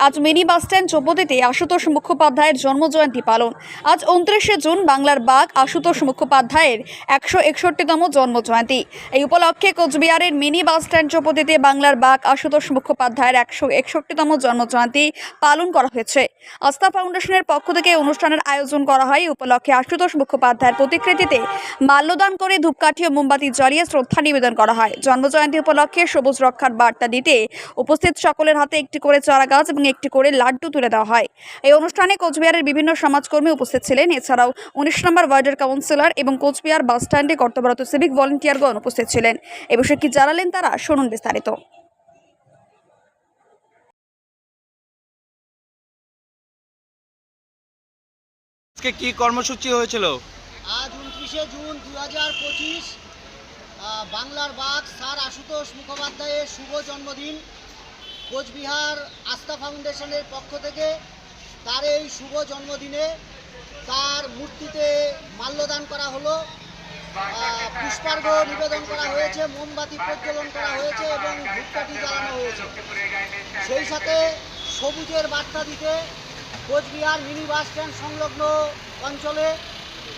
আজ mini bus stand চৌপতিতে Ashutosh মুখোপাধ্যায়ের জন্মজয়ন্তী পালন। আজ উনত্রিশে জুন বাংলার বাঘ আশুতোষ মুখোপাধ্যায়ের একশো একষট্টিতম জন্মজয়ন্তী। এই উপলক্ষে কোচবিহারের মিনি বাস বাসস্ট্যান্ড চৌপতিতে বাংলার বাঘ আশুতোষ মুখোপাধ্যায়ের একশো একষট্টিতম জন্মজয়ন্তী পালন করা হয়েছে। আস্থা ফাউন্ডেশনের পক্ষ থেকে অনুষ্ঠানের আয়োজন করা হয়। উপলক্ষে আশুতোষ মুখোপাধ্যায়ের প্রতিকৃতিতে মাল্যদান করে ধূপকাঠি ও মোমবাতি জ্বালিয়ে শ্রদ্ধা নিবেদন করা হয়। জন্মজয়ন্তী উপলক্ষে সবুজ রক্ষার বার্তা দিতে উপস্থিত সকলের হাতে একটি করে চারা গাছ এবং একটি করে লাড্ডু তুলে দেওয়া হয়। এই অনুষ্ঠানে কোচবিহারের বিভিন্ন সমাজকর্মী উপস্থিত ছিলেন। এছাড়াও উনিশ নম্বর ওয়ার্ডের কাউন্সিলর এবং কোচবিহার বাস স্ট্যান্ডে কর্তব্যরত সিভিক ভলেন্টিয়ারগণ উপস্থিত ছিলেন। এ বিষয়ে কি জানালেন তারা? শুনুন বিস্তারিত। আজকে কি কর্মসূচি হয়েছিল? আজ উনত্রিশে জুন দু হাজার পঁচিশ বাংলার বাঘ স্যার আশুতোষ মুখোপাধ্যায়ের শুভ জন্মদিন। কোচবিহার আস্থা ফাউন্ডেশনের পক্ষ থেকে তার এই শুভ জন্মদিনে তার মূর্তিতে মাল্যদান করা হলো। আহ, পুষ্পার্ঘ্য নিবেদন করা হয়েছে মোমবাতি প্রজ্বলন করা হয়েছে এবং ধূপকাঠি জ্বালানো হয়েছে। সেই সাথে সবুজের বার্তা দিতে কোচবিহার মিনি বাস স্ট্যান্ড সংলগ্ন অঞ্চলে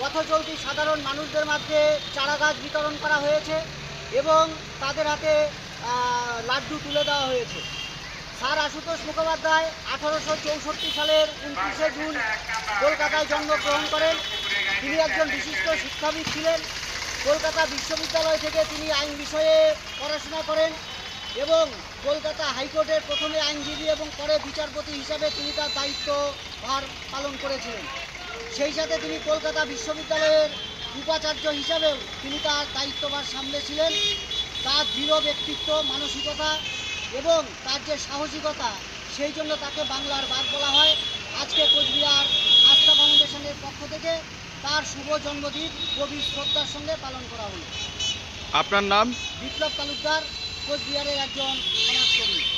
পথচলতি সাধারণ মানুষদের মধ্যে চারা গাছ বিতরণ করা হয়েছে এবং তাদের হাতে লাড্ডু তুলে দেওয়া হয়েছে। স্যার আশুতোষ মুখোপাধ্যায় আঠারোশো চৌষট্টি সালের উনত্রিশে জুন কলকাতায় জন্মগ্রহণ করেন। তিনি একজন বিশিষ্ট শিক্ষাবিদ ছিলেন। কলকাতা বিশ্ববিদ্যালয় থেকে তিনি আইন বিষয়ে পড়াশোনা করেন এবং কলকাতা হাইকোর্টের প্রথমে আইনজীবী এবং পরে বিচারপতি হিসাবে তিনি তার দায়িত্ব ভার পালন করেছিলেন। সেই সাথে তিনি কলকাতা বিশ্ববিদ্যালয়ের উপাচার্য হিসাবেও তিনি তার দায়িত্বভার সামলেছিলেন। তার দৃঢ় ব্যক্তিত্ব, মানসিকতা এবং তার যে সাহসিকতা সেই জন্য তাকে বাংলার বাদ বলা হয়। আজকে কোচবিহার আস্থা ফাউন্ডেশনের পক্ষ থেকে তার শুভ জন্মদিন গভীর শ্রদ্ধার সঙ্গে পালন করা হলো। আপনার নাম? বিপ্লব তালুকদার কোচবিহারের একজন সমাজকর্মী।